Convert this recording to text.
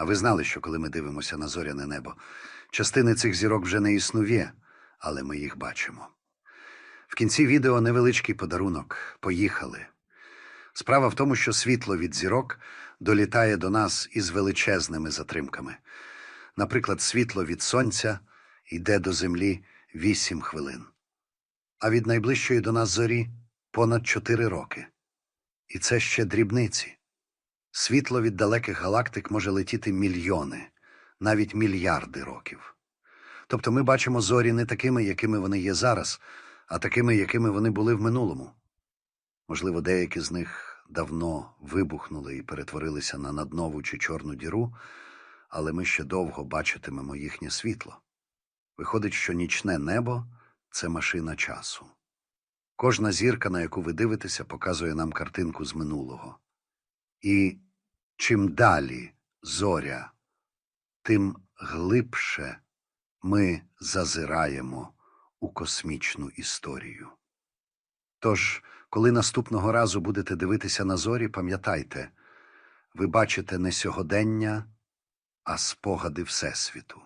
А ви знали, що коли ми дивимося на зоряне небо, частини цих зірок вже не існує, але ми їх бачимо. В кінці відео невеличкий подарунок. Поїхали. Справа в тому, що світло від зірок долітає до нас із величезними затримками. Наприклад, світло від сонця йде до землі 8 хвилин, а від найближчої до нас зорі понад 4 роки. І це ще дрібниці. Світло від далеких галактик може летіти мільйони, навіть мільярди років. Тобто ми бачимо зорі не такими, якими вони є зараз, а такими, якими вони були в минулому. Можливо, деякі з них давно вибухнули і перетворилися на наднову чи чорну діру, але ми ще довго бачитимемо їхнє світло. Виходить, що нічне небо це машина часу. Кожна зірка, на яку ви дивитеся, показує нам картинку з минулого. І чим далі зоря, тим глибше ми зазираємо у космічну історію. Тож, коли наступного разу будете дивитися на зорі, пам'ятайте, ви бачите не сьогодення, а спогади Всесвіту.